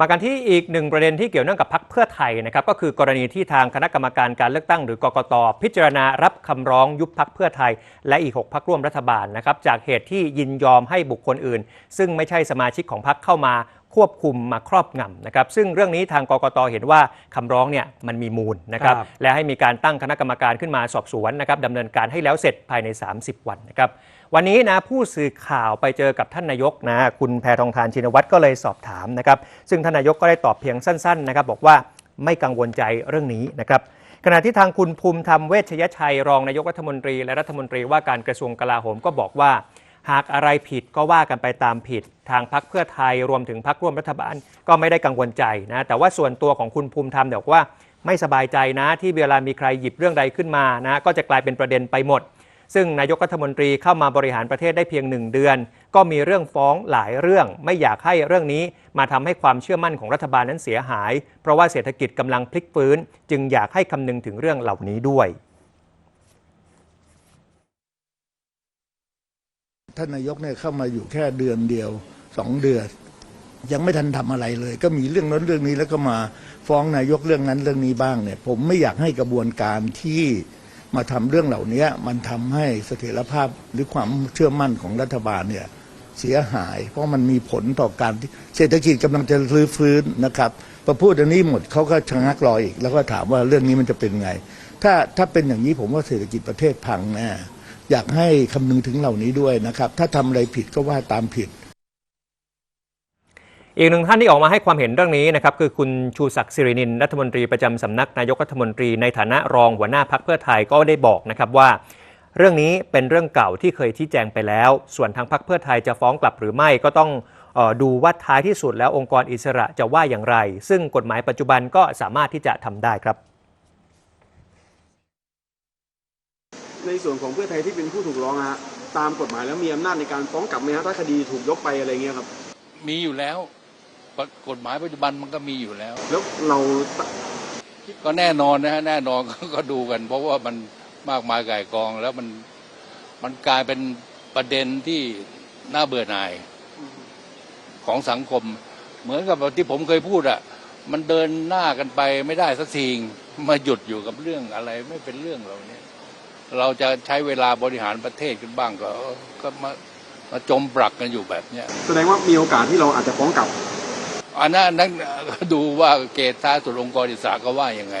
มากันที่อีกหนึ่งประเด็นที่เกี่ยวเนื่องกับพักเพื่อไทยนะครับก็คือกรณีที่ทางคณะกรรมการการเลือกตั้งหรือกกตพิจารณารับคำร้องยุบพักเพื่อไทย และอีก 6 พักร่วมรัฐบาลนะครับจากเหตุที่ยินยอมให้บุคคลอื่น ซึ่งไม่ใช่สมาชิกของพักเข้ามา ควบคุมมาครอบงำนะครับซึ่งเรื่องนี้ทางกกตเห็นว่าคำร้องเนี่ยมันมีมูลนะครับครับ และให้มีการตั้งคณะกรรมการขึ้นมาสอบสวนนะครับดำเนินการให้แล้วเสร็จภายใน 30 วันนะครับวันนี้นะผู้สื่อข่าวไปเจอกับท่านนายกนะคุณแพทองทานชินวัตรก็เลยสอบถามนะครับซึ่งท่านนายกก็ได้ตอบเพียงสั้นๆนะครับบอกว่าไม่กังวลใจเรื่องนี้นะครับ ขณะที่ทางคุณภูมิธรรมเวชยชัยรองนายกรัฐมนตรีและรัฐมนตรีว่าการกระทรวงกลาโหมก็บอกว่า หากอะไรผิดก็ว่ากันไปตามผิด ทางพักเพื่อไทยรวมถึงพักร่วมรัฐบาลก็ไม่ได้กังวลใจนะ แต่ว่าส่วนตัวของคุณภูมิธรรมเนี่ยบอกว่าไม่สบายใจนะที่เวลามีใครหยิบเรื่องใดขึ้นมานะก็จะกลายเป็นประเด็นไปหมด ซึ่งนายกรัฐมนตรีเข้ามาบริหารประเทศได้เพียงหนึ่งเดือน ก็มีเรื่องฟ้องหลายเรื่อง ไม่อยากให้เรื่องนี้มาทำให้ความเชื่อมั่นของรัฐบาลนั้นเสียหาย เพราะว่าเศรษฐกิจกำลังพลิกฟื้น จึงอยากให้คำนึงถึงเรื่องเหล่านี้ด้วย ท่านนายกเนี่ยเข้ามาอยู่แค่เดือนเดียวสองเดือน ยังไม่ทันทำอะไรเลย ก็มีเรื่องนั้นเรื่องนี้แล้วก็มาฟ้องนายกเรื่องนั้นเรื่องนี้บ้างเนี่ย ผมไม่อยากให้กระบวนการที่มาทำเรื่องเหล่านี้มันทำให้เสถียรภาพหรือความเชื่อมั่นของรัฐบาลเนี่ยเสียหาย เพราะมันมีผลต่อการเศรษฐกิจกำลังจะรื้อฟื้นนะครับพอพูดอันนี้หมดเขาก็ชะงักรออีก แล้วก็ถามว่าเรื่องนี้มันจะเป็นไง ถ้าถ้าเป็นอย่างนี้ผมว่าเศรษฐกิจประเทศพังแน่ อยากให้คำนึงถึงเหล่านี้ด้วยนะครับ ถ้าทำอะไรผิดก็ว่าตามผิด อีกหนึ่งท่านที่ออกมาให้ความเห็นเรื่องนี้นะครับคือคุณชูศักดิ์สิรินินรัฐมนตรีประจำสำนักนายกรัฐมนตรีในฐานะรองหัวหน้าพักเพื่อไทยก็ได้บอกนะครับว่า เรื่องนี้เป็นเรื่องเก่าที่เคยชี้แจงไปแล้ว ส่วนทางพักเพื่อไทยจะฟ้องกลับหรือไม่ก็ต้องเออดูว่าท้ายที่สุดแล้วองค์กรอิสระจะว่าอย่างไร ซึ่งกฎหมายปัจจุบันก็สามารถที่จะทำได้ครับ ในส่วนของเพื่อไทยที่เป็นผู้ถูกร้องฮะตามกฎหมายแล้วมีอำนาจในการฟ้องกลับไหมฮะถ้าคดีถูกยกไปอะไรเงี้ยครับ มีอยู่แล้วปะกฎหมายปัจจุบันมันก็มีอยู่แล้ว แล้วเราก็แน่นอนนะฮะแน่นอนก็ดูกัน เพราะว่ามันมากมายก่ายกองแล้วมันมันกลายเป็นประเด็นที่น่าเบื่อหน่ายของสังคม เหมือนกับที่ผมเคยพูดอะมันเดินหน้ากันไปไม่ได้สักทีมาหยุดอยู่กับเรื่องอะไรไม่เป็นเรื่องเหล่านี้ เราจะใช้เวลาบริหารประเทศกันบ้างก็ก็มามาจมปลักกันอยู่แบบเนี้ยแสดงว่ามีโอกาสที่เราอาจจะฟ้องกลับอันนั้นอันนั้นดูว่าเกตท้ายสุดองค์กรอิสระก็ว่ายังไง